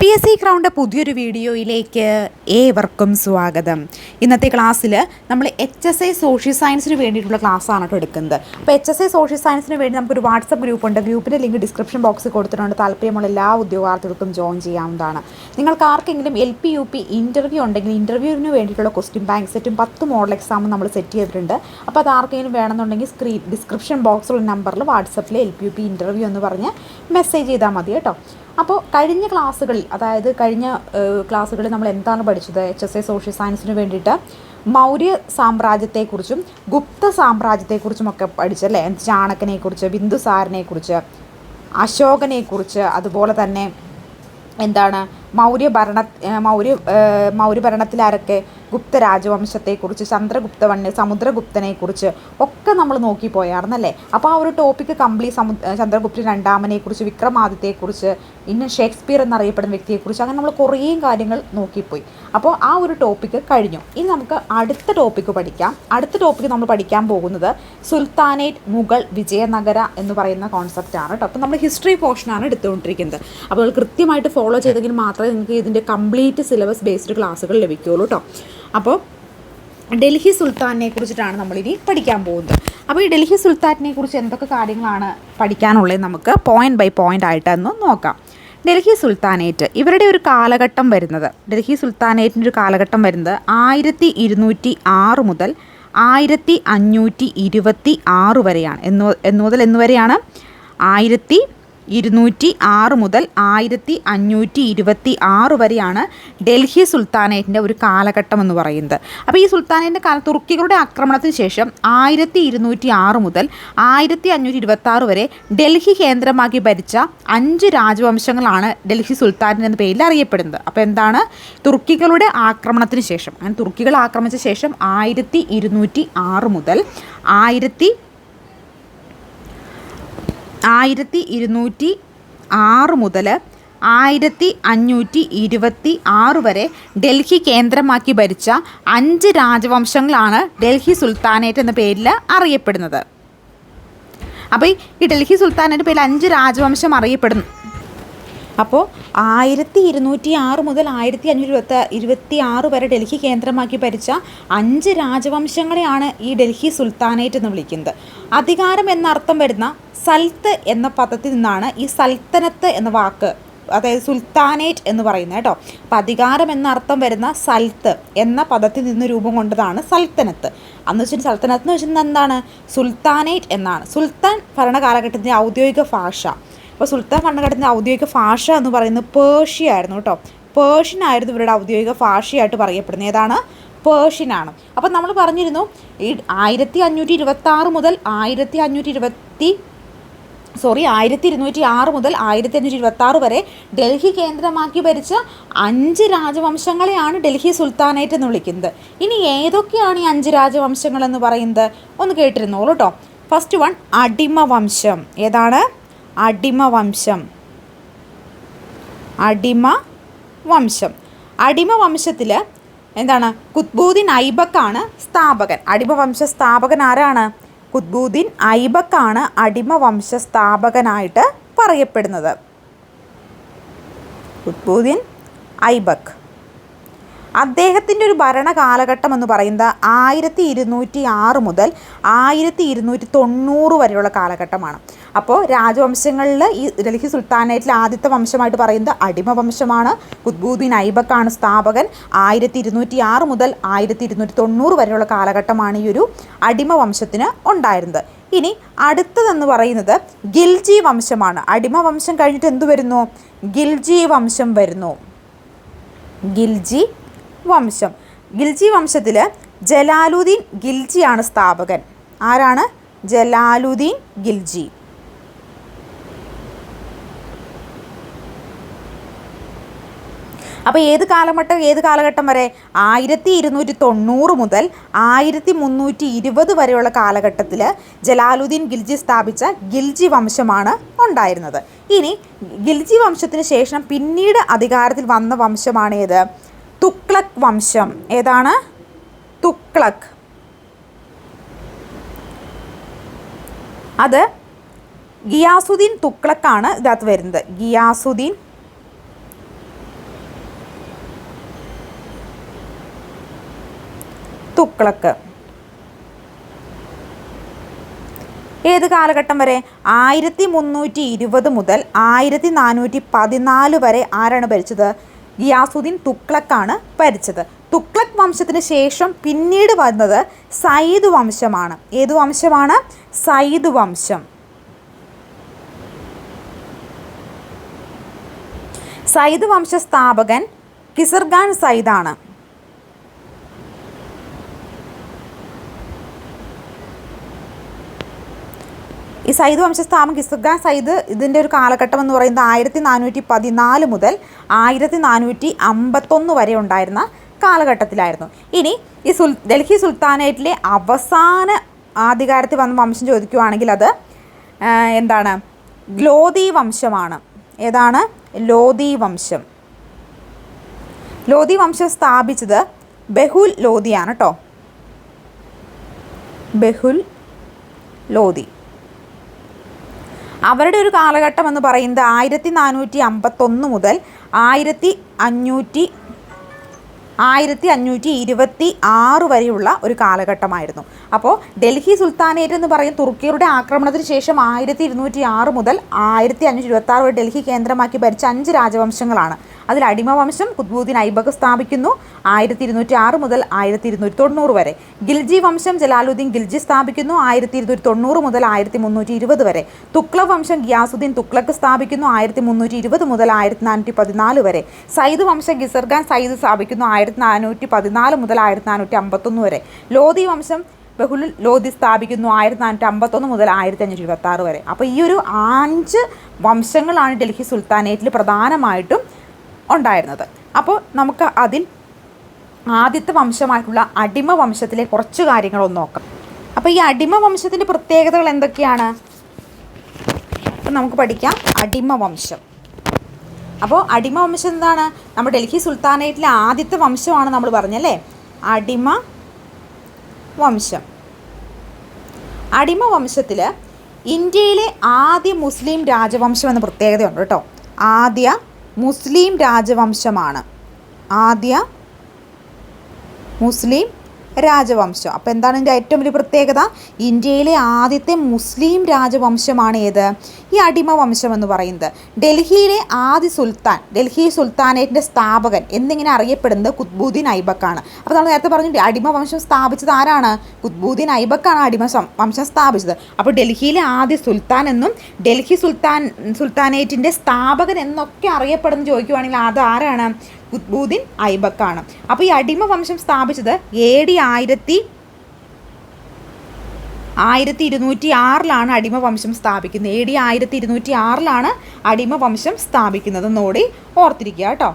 P S C crowned പുതിയൊരു വീഡിയോയിലേക്ക് ഏവർക്കും സ്വാഗതം. ഇന്നത്തെ ക്ലാസ്സിൽ നമ്മൾ എച്ച് എസ് ഐ സോഷ്യൽ സയൻസിന് വേണ്ടിയിട്ടുള്ള ക്ലാസ്സാണ് കേട്ടോ എടുക്കുന്നത്. അപ്പോൾ എച്ച് എസ് ഐ സോഷ്യൽ സയൻസിന് വേണ്ടി നമുക്കൊരു വാട്സപ്പ് ഗ്രൂപ്പ് ഉണ്ട്. ഗ്രൂപ്പിന്റെ ലിങ്ക് ഡിസ്ക്രിപ്ഷൻ ബോക്സിൽ കൊടുത്തിട്ടുണ്ട്. താല്പര്യമുള്ള എല്ലാ ഉദ്യോഗാർത്ഥികൾക്കും ജോയിൻ ചെയ്യാവുന്നതാണ്. നിങ്ങൾക്ക് ആർക്കെങ്കിലും L P U P interview ഉണ്ടെങ്കിൽ ഇന്റർവ്യൂവിന് വേണ്ടിയിട്ടുള്ള ക്വസ്റ്റ്യൻ ബാങ്ക് സെറ്റും പത്ത് മോഡൽ എക്സാമും നമ്മൾ സെറ്റ് ചെയ്തിട്ടുണ്ട്. അപ്പോൾ അത് ആർക്കെങ്കിലും വേണമെന്നുണ്ടെങ്കിൽ സ്ക്രീൻ ഡിസ്ക്രിപ്ഷൻ ബോക്സിലുള്ള നമ്പറിൽ വാട്സപ്പിൽ L P U P interview എന്ന് പറഞ്ഞ് മെസ്സേജ് ചെയ്താൽ മതി കേട്ടോ. അപ്പോൾ കഴിഞ്ഞ ക്ലാസ്സുകളിൽ അതായത് കഴിഞ്ഞ ക്ലാസ്സുകളിൽ നമ്മൾ എന്താണ് പഠിച്ചത്? എച്ച് എസ് എ സോഷ്യൽ സയൻസിന് വേണ്ടിയിട്ട് മൗര്യ സാമ്രാജ്യത്തെക്കുറിച്ചും ഗുപ്ത സാമ്രാജ്യത്തെക്കുറിച്ചും ഒക്കെ പഠിച്ചല്ലേ? ചാണകനെക്കുറിച്ച് ബിന്ദുസാരനെക്കുറിച്ച് അശോകനെക്കുറിച്ച് അതുപോലെ തന്നെ എന്താണ് മൗര്യ ഭരണ മൗര്യ മൗര്യ ഭരണത്തിലാരൊക്കെ ഗുപ്ത രാജവംശത്തെക്കുറിച്ച് ചന്ദ്രഗുപ്തവണ്യ സമുദ്രഗുപ്തനെക്കുറിച്ച് ഒക്കെ നമ്മൾ നോക്കിപ്പോയായിരുന്നല്ലേ അപ്പോൾ ആ ഒരു ടോപ്പിക്ക് കംപ്ലീറ്റ് സമു ചന്ദ്രഗുപ്തൻ രണ്ടാമനെക്കുറിച്ച് വിക്രമാദിത്യയെക്കുറിച്ച് ഇന്ന് ഷേക്സ്പിയർ എന്നറിയപ്പെടുന്ന വ്യക്തിയെക്കുറിച്ച് അങ്ങനെ നമ്മൾ കുറേ കാര്യങ്ങൾ നോക്കിപ്പോയി. അപ്പോൾ ആ ഒരു ടോപ്പിക്ക് കഴിഞ്ഞു. ഇനി നമുക്ക് അടുത്ത ടോപ്പിക്ക് പഠിക്കാം. അടുത്ത ടോപ്പിക്ക് നമ്മൾ പഠിക്കാൻ പോകുന്നത് സുൽത്താനേറ്റ് മുഗൾ വിജയനഗര എന്ന് പറയുന്ന കോൺസെപ്റ്റാണ് കേട്ടോ അപ്പോൾ നമ്മൾ ഹിസ്റ്ററി പോർഷനാണ് എടുത്തുകൊണ്ടിരിക്കുന്നത്. അപ്പോൾ കൃത്യമായിട്ട് ഫോളോ ചെയ്തെങ്കിൽ മാത്രമേ നിങ്ങൾക്ക് ഇതിന്റെ കംപ്ലീറ്റ് സിലബസ് ബേസ്ഡ് ക്ലാസ്സുകൾ ലഭിക്കുകയുള്ളൂ കേട്ടോ അപ്പോൾ ഡൽഹി സുൽത്താനെ കുറിച്ചിട്ടാണ് നമ്മളിനി പഠിക്കാൻ പോകുന്നത്. അപ്പോൾ ഈ ഡൽഹി സുൽത്താനെ കുറിച്ച് എന്തൊക്കെ കാര്യങ്ങളാണ് പഠിക്കാനുള്ളത് നമുക്ക് പോയിന്റ് ബൈ പോയിന്റ് ആയിട്ടൊന്ന് നോക്കാം. ഡൽഹി സുൽത്താനേറ്റ് ഇവരുടെ ഒരു കാലഘട്ടം വരുന്നത് ഡൽഹി സുൽത്താനേറ്റിന്റെ ഒരു കാലഘട്ടം വരുന്നത് ആയിരത്തി ഇരുന്നൂറ്റി ആറ് മുതൽ ആയിരത്തി അഞ്ഞൂറ്റി ഇരുപത്തി ആറ് വരെയാണ്. എന്ന് എന്ന് മുതൽ എന്ന് വരെയാണ് ആയിരത്തി ഇരുന്നൂറ്റി ആറ് മുതൽ ആയിരത്തി അഞ്ഞൂറ്റി ഇരുപത്തി ആറ് വരെയാണ് ഡൽഹി സുൽത്താനേറ്റിന്റെ ഒരു കാലഘട്ടം എന്ന് പറയുന്നത്. അപ്പോൾ ഈ സുൽത്താനേറ്റിന്റെ കാല തുർക്കികളുടെ ആക്രമണത്തിന് ശേഷം ആയിരത്തി ഇരുന്നൂറ്റി ആറ് മുതൽ ആയിരത്തി അഞ്ഞൂറ്റി ഇരുപത്തി ആറ് വരെ ഡൽഹി കേന്ദ്രമാക്കി ഭരിച്ച അഞ്ച് രാജവംശങ്ങളാണ് ഡൽഹി സുൽത്താൻ എന്ന പേരിൽ അറിയപ്പെടുന്നത്. അപ്പോൾ എന്താണ്? തുർക്കികളുടെ ആക്രമണത്തിന് ശേഷം അങ്ങനെ തുർക്കികൾ ആക്രമിച്ച ശേഷം ആയിരത്തി ഇരുന്നൂറ്റി ആറ് മുതൽ ആയിരത്തി ആയിരത്തി ഇരുന്നൂറ്റി ആറ് മുതൽ ആയിരത്തി അഞ്ഞൂറ്റി ഇരുപത്തി ആറ് വരെ ഡൽഹി കേന്ദ്രമാക്കി ഭരിച്ച അഞ്ച് രാജവംശങ്ങളാണ് ഡൽഹി സുൽത്താനേറ്റ് എന്ന പേരിൽ അറിയപ്പെടുന്നത്. അപ്പോൾ ഈ ഡൽഹി സുൽത്താനേറ്റ് പേരിൽ അഞ്ച് രാജവംശം അറിയപ്പെടുന്നു. അപ്പോൾ ആയിരത്തി ഇരുന്നൂറ്റി ആറ് മുതൽ ആയിരത്തി അഞ്ഞൂറ്റി ഇരുപത്തി ഇരുപത്തി ആറ് വരെ ഡൽഹി കേന്ദ്രമാക്കി ഭരിച്ച അഞ്ച് രാജവംശങ്ങളെയാണ് ഈ ഡൽഹി സുൽത്താനേറ്റ് എന്ന് വിളിക്കുന്നത്. അധികാരം എന്നർത്ഥം വരുന്ന സൽത്ത് എന്ന പദത്തിൽ നിന്നാണ് ഈ സൽത്തനത്ത് എന്ന വാക്ക് അതായത് സുൽത്താനേറ്റ് എന്ന് പറയുന്നത് കേട്ടോ. അപ്പം അധികാരം എന്നർത്ഥം വരുന്ന സൽത്ത് എന്ന പദത്തിൽ നിന്ന് രൂപം കൊണ്ടതാണ് സൽത്തനത്ത്. അന്ന് വെച്ചാൽ സൽത്തനത്ത് എന്ന് വെച്ചാൽ എന്താണ് സുൽത്താനേറ്റ് എന്നാണ്. സുൽത്താൻ ഭരണ കാലഘട്ടത്തിന്റെ ഔദ്യോഗിക ഭാഷ. അപ്പോൾ സുൽത്താൻ ഭരണഘടനയുടെ ഔദ്യോഗിക ഭാഷ എന്ന് പറയുന്നത് പേർഷ്യ ആയിരുന്നു കേട്ടോ. പേർഷ്യൻ ആയിരുന്നു ഇവരുടെ ഔദ്യോഗിക ഭാഷയായിട്ട് പറയപ്പെടുന്നത്. ഏതാണ്? പേർഷ്യനാണ്. അപ്പം നമ്മൾ പറഞ്ഞിരുന്നു ഈ ആയിരത്തി അഞ്ഞൂറ്റി ഇരുപത്തി ആറ് മുതൽ ആയിരത്തി അഞ്ഞൂറ്റി ഇരുപത്തി സോറി ആയിരത്തി ഇരുന്നൂറ്റി ആറ് മുതൽ ആയിരത്തി അഞ്ഞൂറ്റി ഇരുപത്തി ആറ് വരെ ഡൽഹി കേന്ദ്രമാക്കി ഭരിച്ച അഞ്ച് രാജവംശങ്ങളെയാണ് ഡൽഹി സുൽത്താനേറ്റ് എന്ന് വിളിക്കുന്നത്. ഇനി ഏതൊക്കെയാണ് ഈ അഞ്ച് രാജവംശങ്ങൾ എന്ന് പറയുന്നത്? ഒന്ന് കേട്ടിരുന്നോളൂ കേട്ടോ. ഫസ്റ്റ് വൺ അടിമ വംശം ഏതാണ്? അടിമ വംശം അടിമ വംശം അടിമ വംശത്തിൽ എന്താണ്? കുത്ബൂദ്ദീൻ ഐബക്കാണ് സ്ഥാപകൻ. അടിമ വംശ സ്ഥാപകൻ ആരാണ്? കുത്ബൂദ്ദീൻ ഐബക്കാണ് അടിമ വംശ സ്ഥാപകനായിട്ട് പറയപ്പെടുന്നത്. കുത്ബൂദ്ദീൻ ഐബക്ക്. അദ്ദേഹത്തിന്റെ ഒരു ഭരണ കാലഘട്ടം എന്ന് പറയുന്നത് ആയിരത്തി ഇരുന്നൂറ്റി ആറ് മുതൽ ആയിരത്തി ഇരുന്നൂറ്റി തൊണ്ണൂറ് വരെയുള്ള കാലഘട്ടമാണ്. അപ്പോൾ രാജവംശങ്ങളിൽ ഈ ഡൽഹി സുൽത്താനേറ്റിലെ ആദ്യത്തെ വംശമായിട്ട് പറയുന്നത് അടിമ വംശമാണ്. കുത്ബുദ്ദീൻ ഐബക്കാണ് സ്ഥാപകൻ. ആയിരത്തി ഇരുന്നൂറ്റി ആറ് മുതൽ ആയിരത്തി ഇരുന്നൂറ്റി തൊണ്ണൂറ് വരെയുള്ള കാലഘട്ടമാണ് ഈ ഒരു അടിമ വംശത്തിന് ഉണ്ടായിരുന്നത്. ഇനി അടുത്തതെന്ന് പറയുന്നത് ഗിൽജി വംശമാണ്. അടിമ വംശം കഴിഞ്ഞിട്ട് എന്ത് വരുന്നു? ഗിൽജി വംശം വരുന്നു. ഗിൽജി വംശം. ഗിൽജി വംശത്തിൽ ജലാലുദ്ദീൻ ഗിൽജിയാണ് സ്ഥാപകൻ. ആരാണ്? ജലാലുദ്ദീൻ ഗിൽജി. അപ്പോൾ ഏത് കാലഘട്ടം ഏത് കാലഘട്ടം വരെ? ആയിരത്തി ഇരുന്നൂറ്റി തൊണ്ണൂറ് മുതൽ ആയിരത്തി മുന്നൂറ്റി ഇരുപത് വരെയുള്ള കാലഘട്ടത്തിൽ ജലാലുദ്ദീൻ ഗിൽജി സ്ഥാപിച്ച ഗിൽജി വംശമാണ് ഉണ്ടായിരുന്നത്. ഇനി ഗിൽജി വംശത്തിന് ശേഷം പിന്നീട് അധികാരത്തിൽ വന്ന വംശമാണേത് തുക്ലക് വംശം. ഏതാണ്? തുക്ലക്. അത് ഗിയാസുദ്ദീൻ തുക്ലക്കാണ് ഇതിനകത്ത് വരുന്നത്. ഗിയാസുദ്ദീൻ തുക്ലക്ക് ഏത് കാലഘട്ടം വരെ? ആയിരത്തി മുന്നൂറ്റി ഇരുപത് മുതൽ ആയിരത്തി നാനൂറ്റി പതിനാല് വരെ ആരാണ് ഭരിച്ചത്? ഗിയാസുദ്ദീൻ തുക്ലക്കാണ് ഭരിച്ചത്. തുക്ലക് വംശത്തിന് ശേഷം പിന്നീട് വന്നത് സയ്യിദ് വംശമാണ്. ഏത് വംശമാണ്? സയ്യിദ് വംശം. സയ്യിദ് വംശ സ്ഥാപകൻ കിസർഗാൻ സയ്യിദാണ്. ഈ സയ്യിദ് കിസുഗ സൈദ് ഇതിന്റെ ഒരു കാലഘട്ടം എന്ന് പറയുന്നത് ആയിരത്തി നാനൂറ്റി പതിനാല് മുതൽ ആയിരത്തി നാനൂറ്റി അമ്പത്തൊന്ന് വരെ ഉണ്ടായിരുന്ന കാലഘട്ടത്തിലായിരുന്നു. ഇനി ഈ സുൽ ഡൽഹി സുൽത്താനേറ്റിലെ അവസാന ആധികാരത്തിൽ വന്ന വംശം ചോദിക്കുവാണെങ്കിൽ അത് എന്താണ്? ലോധി വംശമാണ്. ഏതാണ്? ലോധി വംശം. ലോധി വംശം സ്ഥാപിച്ചത് ബഹുൽ ലോധിയാണ് കേട്ടോ. ബഹുൽ ലോധി അവരുടെ ഒരു കാലഘട്ടം എന്ന് പറയുന്നത് ആയിരത്തി നാനൂറ്റി അമ്പത്തൊന്ന് മുതൽ ആയിരത്തി അഞ്ഞൂറ്റി ആയിരത്തി അഞ്ഞൂറ്റി ഇരുപത്തി ആറ് വരെയുള്ള ഒരു കാലഘട്ടമായിരുന്നു. അപ്പോൾ ഡൽഹി സുൽത്താനേറ്റ് എന്ന് പറയും തുർക്കിയുടെ ആക്രമണത്തിന് ശേഷം ആയിരത്തി ഇരുന്നൂറ്റി ആറ് മുതൽ ആയിരത്തി അഞ്ഞൂറ്റി ഇരുപത്തി ആറ് വരെ ഡൽഹി കേന്ദ്രമാക്കി ഭരിച്ച അഞ്ച് രാജവംശങ്ങളാണ്. അതിൽ അടിമവംശം കുത്ബുദ്ദീൻ ഐബക് സ്ഥാപിക്കുന്നു ആയിരത്തി ഇരുന്നൂറ്റി ആറ് മുതൽ ആയിരത്തി ഇരുന്നൂറ്റി തൊണ്ണൂറ് വരെ. ഗിൽജി വംശം ജലാലുദ്ദീൻ ഗിൽജി സ്ഥാപിക്കുന്നു ആയിരത്തി ഇരുന്നൂറ്റി തൊണ്ണൂറ് മുതൽ ആയിരത്തി മുന്നൂറ്റി ഇരുപത് വരെ. തുക്ല വംശം ഗിയാസുദ്ദീൻ തുക്ലക്ക് സ്ഥാപിക്കുന്നു ആയിരത്തി മുന്നൂറ്റി ഇരുപത് മുതൽ ആയിരത്തി നാനൂറ്റി പതിനാല് വരെ. സയ്യിദ് വംശം ഗിസർഖാൻ സയ്യിദ് സ്ഥാപിക്കുന്നു ആയിരത്തി നാനൂറ്റി പതിനാല് മുതൽ ആയിരത്തി നാനൂറ്റി അമ്പത്തൊന്ന് വരെ. ലോധി വംശം ബഹുൽ ലോധി സ്ഥാപിക്കുന്നു ആയിരത്തി നാനൂറ്റി അമ്പത്തൊന്ന് മുതൽ ആയിരത്തി അഞ്ഞൂറ്റി ഇരുപത്തി ആറ് വരെ. അപ്പോൾ ഈ ഒരു അഞ്ച് വംശങ്ങളാണ് ഡൽഹി സുൽത്താനേറ്റിൽ പ്രധാനമായിട്ടും ഉണ്ടായിരുന്നത്. അപ്പോൾ നമുക്ക് അതിൽ ആദ്യത്തെ വംശമായിട്ടുള്ള അടിമ വംശത്തിലെ കുറച്ച് കാര്യങ്ങളൊന്ന് നോക്കാം. അപ്പോൾ ഈ അടിമ വംശത്തിന്റെ പ്രത്യേകതകൾ എന്തൊക്കെയാണ്? അപ്പം നമുക്ക് പഠിക്കാം. അടിമ വംശം. അപ്പോൾ അടിമ വംശം എന്താണ്? നമ്മുടെ ഡൽഹി സുൽത്താനേറ്റിലെ ആദ്യത്തെ വംശമാണ് നമ്മൾ പറഞ്ഞല്ലേ അടിമ വംശം. അടിമ വംശത്തിൽ ഇന്ത്യയിലെ ആദ്യ മുസ്ലിം രാജവംശം എന്ന പ്രത്യേകതയുണ്ട് കേട്ടോ. ആദ്യ മുസ്ലിം രാജവംശമാണ്. ആദ്യ മുസ്ലിം രാജവംശം. അപ്പോൾ എന്താണ് ഇതിന്റെ ഏറ്റവും വലിയ പ്രത്യേകത? ഇന്ത്യയിലെ ആദ്യത്തെ മുസ്ലിം രാജവംശമാണ് ഏത്? ഈ അടിമ വംശം എന്ന് പറയുന്നത്. ഡൽഹിയിലെ ആദ്യ സുൽത്താൻ ഡൽഹി സുൽത്താനേറ്റിന്റെ സ്ഥാപകൻ എന്നിങ്ങനെ അറിയപ്പെടുന്നത് കുത്ബുദ്ദീൻ ഐബക്കാണ്. അപ്പോൾ നമ്മൾ നേരത്തെ പറഞ്ഞു അടിമ വംശം സ്ഥാപിച്ചത് ആരാണ്? കുത്ബുദ്ദീൻ ഐബക്കാണ് അടിമ വംശം സ്ഥാപിച്ചത്. അപ്പോൾ ഡൽഹിയിലെ ആദ്യ സുൽത്താൻ എന്നും ഡൽഹി സുൽത്താൻ സുൽത്താനേറ്റിന്റെ സ്ഥാപകൻ എന്നൊക്കെ അറിയപ്പെടുന്ന ചോദിക്കുവാണെങ്കിൽ അത് ആരാണ്? കുത്ബുദ്ദീൻ ഐബക്കാണ്. അപ്പോൾ ഈ അടിമ വംശം സ്ഥാപിച്ചത് എ ഡി ആയിരത്തി ആയിരത്തി ഇരുന്നൂറ്റി ആറിലാണ് അടിമ വംശം സ്ഥാപിക്കുന്നത്. എ ഡി ആയിരത്തി ഇരുന്നൂറ്റി ആറിലാണ് അടിമ വംശം സ്ഥാപിക്കുന്നത് എന്നോടി ഓർത്തിരിക്കുക കേട്ടോ.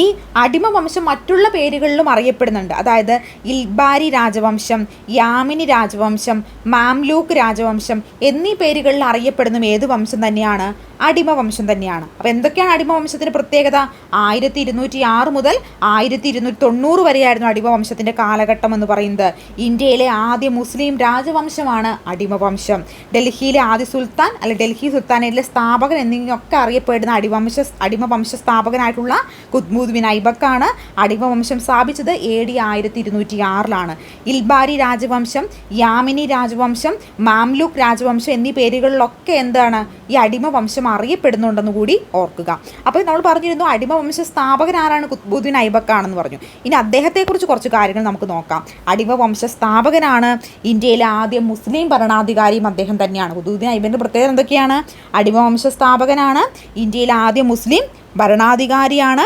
ഈ അടിമ വംശം മറ്റുള്ള പേരുകളിലും അറിയപ്പെടുന്നുണ്ട്. അതായത് ഇൽബാരി രാജവംശം യാമിനി രാജവംശം മാംലൂക്ക് രാജവംശം എന്നീ പേരുകളിൽ അറിയപ്പെടുന്ന ഏത് വംശം തന്നെയാണ്? അടിമ വംശം തന്നെയാണ്. അപ്പോൾ എന്തൊക്കെയാണ് അടിമ വംശത്തിന്റെ പ്രത്യേകത? ആയിരത്തി ഇരുന്നൂറ്റി ആറ് മുതൽ ആയിരത്തി ഇരുന്നൂറ്റി തൊണ്ണൂറ് വരെയായിരുന്നു അടിമ വംശത്തിന്റെ കാലഘട്ടം എന്ന് പറയുന്നത്. ഇന്ത്യയിലെ ആദ്യ മുസ്ലിം രാജവംശമാണ് അടിമ വംശം ഡൽഹിയിലെ ആദ്യ സുൽത്താൻ അല്ലെ ഡൽഹി സുൽത്താനേറ്റിലെ സ്ഥാപകൻ എന്നിങ്ങനെയൊക്കെ അറിയപ്പെടുന്ന അടിവംശ അടിമ വംശ സ്ഥാപകനായിട്ടുള്ള കുത്ബൂദ് ബിൻ ഐബക്കാണ് അടിമ വംശം സ്ഥാപിച്ചത് എ ഡി ആയിരത്തി ഇരുന്നൂറ്റി ആറിലാണ് ഇൽബാരി രാജവംശം യാമിനി രാജവംശം മാംലൂക്ക് രാജവംശം എന്നീ പേരുകളിലൊക്കെ എന്താണ്? ഈ അടിമ വംശം അറിയപ്പെടുന്നുണ്ടെന്ന് കൂടി ഓർക്കുക. അപ്പോൾ നമ്മൾ പറഞ്ഞിരുന്നു അടിമ വംശ സ്ഥാപകൻ ആരാണ്? കുത്ബുദ്ദീൻ ഐബക്കാണെന്ന് പറഞ്ഞു. ഇനി അദ്ദേഹത്തെക്കുറിച്ച് കുറച്ച് കാര്യങ്ങൾ നമുക്ക് നോക്കാം. അടിമ വംശ സ്ഥാപകനാണ് ഇന്ത്യയിലെ ആദ്യ മുസ്ലിം ഭരണാധികാരിയും അദ്ദേഹം തന്നെയാണ്. കുത്തുബുദ്ദീൻ ഐബന്റെ പ്രത്യേകത എന്തൊക്കെയാണ്? അടിമ വംശ സ്ഥാപകനാണ് ഇന്ത്യയിലെ ആദ്യ മുസ്ലിം ഭരണാധികാരിയാണ്.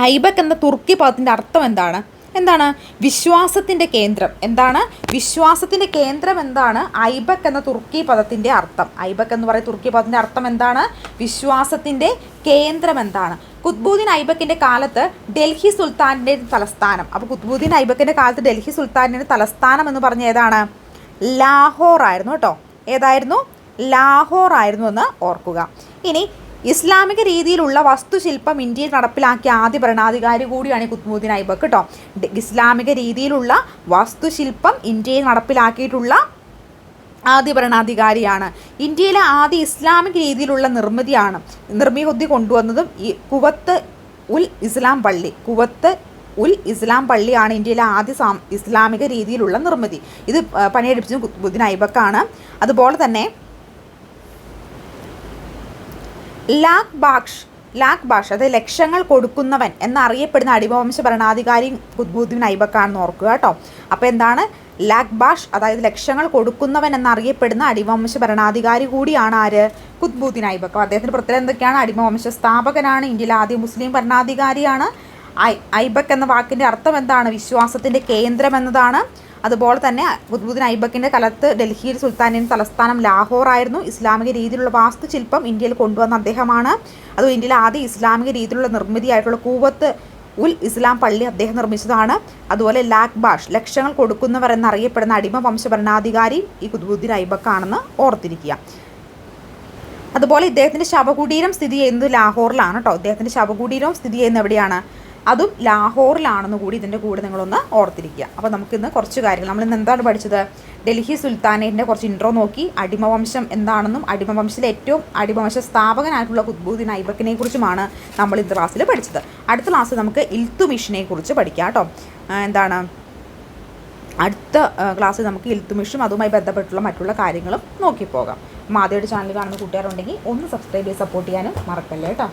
ഐബക്ക് എന്ന തുർക്കി പദത്തിന്റെ അർത്ഥം എന്താണ്? എന്താണ്? വിശ്വാസത്തിന്റെ കേന്ദ്രം. എന്താണ്? വിശ്വാസത്തിന്റെ കേന്ദ്രം എന്താണ്? ഐബക്ക് എന്ന തുർക്കി പദത്തിന്റെ അർത്ഥം. ഐബക്ക് എന്ന് പറയുന്ന തുർക്കി പദത്തിന്റെ അർത്ഥം എന്താണ്? വിശ്വാസത്തിന്റെ കേന്ദ്രം എന്താണ്? കുത്ബുദ്ദീൻ ഐബക്കിന്റെ കാലത്ത് ഡൽഹി സുൽത്താന്റെ തലസ്ഥാനം. അപ്പോൾ കുത്ബുദ്ദീൻ ഐബക്കിന്റെ കാലത്ത് ഡൽഹി സുൽത്താന്റെ തലസ്ഥാനം എന്ന് പറഞ്ഞ ഏതാണ്? ലാഹോർ ആയിരുന്നു കേട്ടോ. ഏതായിരുന്നു? ലാഹോർ ആയിരുന്നു എന്ന് ഓർക്കുക. ഇനി ഇസ്ലാമിക രീതിയിലുള്ള വസ്തുശില്പം ഇന്ത്യയിൽ നടപ്പിലാക്കിയ ആദ്യ ഭരണാധികാരി കൂടിയാണ് ഈ കുത്ബുദ്ദീൻ ഐബക്ക് കേട്ടോ. ഇസ്ലാമിക രീതിയിലുള്ള വസ്തുശില്പം ഇന്ത്യയിൽ നടപ്പിലാക്കിയിട്ടുള്ള ആദ്യ ഭരണാധികാരിയാണ്. ഇന്ത്യയിലെ ആദ്യ ഇസ്ലാമിക രീതിയിലുള്ള നിർമ്മിതിയാണ് നിർമ്മിതി കൊണ്ടുവന്നതും ഈ കുവത്ത് ഉൽ ഇസ്ലാം പള്ളി. കുവത്ത് ഉൽ ഇസ്ലാം പള്ളിയാണ് ഇന്ത്യയിലെ ആദ്യ സാം ഇസ്ലാമിക രീതിയിലുള്ള നിർമ്മിതി. ഇത് പണിയെടുപ്പിച്ചത് കുത്ബുദ്ദീൻ ഐബക്കാണ് അതുപോലെ തന്നെ ലാഖ് ബാക്ഷ് ലാഖ് ബാഷ് അതായത് ലക്ഷങ്ങൾ കൊടുക്കുന്നവൻ എന്നറിയപ്പെടുന്ന അടിമവംശ ഭരണാധികാരി കുദ്ബുദ്ദീൻ ഐബക്കാണെന്ന് ഓർക്കുക കേട്ടോ. അപ്പോൾ എന്താണ്? ലാഖ് ബാഷ് അതായത് ലക്ഷങ്ങൾ കൊടുക്കുന്നവൻ എന്നറിയപ്പെടുന്ന അടിമവംശ ഭരണാധികാരി കൂടിയാണ് ആര്? കുദ്ബുദ്ദീൻ ഐബക്ക അദ്ദേഹത്തിന്റെ പ്രത്യേകത എന്തൊക്കെയാണ്? അടിമവംശ സ്ഥാപകനാണ് ഇന്ത്യയിലെ ആദ്യ മുസ്ലിം ഭരണാധികാരിയാണ് ഐ ഐബക്ക് എന്ന വാക്കിന്റെ അർത്ഥം എന്താണ്? വിശ്വാസത്തിന്റെ കേന്ദ്രം എന്നതാണ്. അതുപോലെ തന്നെ കുത്ബുദ്ദീൻ ഐബക്കിന്റെ കാലത്ത് ഡൽഹിയിൽ സുൽത്താനിൻ തലസ്ഥാനം ലാഹോർ ആയിരുന്നു ഇസ്ലാമിക രീതിയിലുള്ള വാസ്തുശില്പം ഇന്ത്യയിൽ കൊണ്ടുവന്ന അദ്ദേഹമാണ്. അതും ഇന്ത്യയിൽ ആദ്യ ഇസ്ലാമിക രീതിയിലുള്ള നിർമ്മിതിയായിട്ടുള്ള കൂവത്ത് ഉൽ ഇസ്ലാം പള്ളി അദ്ദേഹം നിർമ്മിച്ചതാണ്. അതുപോലെ ലാഖ് ബാഷ് ലക്ഷങ്ങൾ കൊടുക്കുന്നവർ എന്നറിയപ്പെടുന്ന അടിമ വംശ ഭരണാധികാരി ഈ കുത്ബുദ്ദീൻ ഐബക്കാണെന്ന് ഓർത്തിരിക്കുക. അതുപോലെ ഇദ്ദേഹത്തിന്റെ ശവകുടീരം സ്ഥിതി ചെയ്യുന്നത് ലാഹോറിലാണ് കേട്ടോ ഇദ്ദേഹത്തിന്റെ ശവകുടീരവും സ്ഥിതി ചെയ്യുന്നത് എവിടെയാണ്? അതും ലാഹോറിലാണെന്ന് കൂടി ഇതിന്റെ കൂടെ നിങ്ങളൊന്ന് ഓർത്തിരിക്കുക. അപ്പോൾ നമുക്കിന്ന് കുറച്ച് കാര്യങ്ങൾ. നമ്മൾ ഇന്ന് എന്താണ് പഠിച്ചത്? ഡൽഹി സുൽത്താനേറ്റിന്റെ കുറച്ച് ഇൻട്രോ നോക്കി. അടിമവംശം എന്താണെന്നും അടിമവംശത്തിലെ ഏറ്റവും അടിമവംശ സ്ഥാപകനായിട്ടുള്ള കുത്ബുദ്ദീൻ ഐബക്കിനെ കുറിച്ചുമാണ് നമ്മൾ ഇന്ന് ക്ലാസ്സിൽ പഠിച്ചത്. അടുത്ത ക്ലാസ്സിൽ നമുക്ക് ഇൽത്തുമിഷിനെ കുറിച്ച് പഠിക്കാം കേട്ടോ. എന്താണ്? അടുത്ത ക്ലാസ്സിൽ നമുക്ക് ഇൽത്തുമിഷും അതുമായി ബന്ധപ്പെട്ടുള്ള മറ്റുള്ള കാര്യങ്ങളും നോക്കി പോകാം. അപ്പോൾ ആദ്യമായിട്ട് ചാനൽ കാണുന്ന കൂട്ടുകാരുണ്ടെങ്കിൽ ഒന്ന് സബ്സ്ക്രൈബ് ചെയ്ത് സപ്പോർട്ട് ചെയ്യാനും മറക്കല്ലേ കേട്ടോ.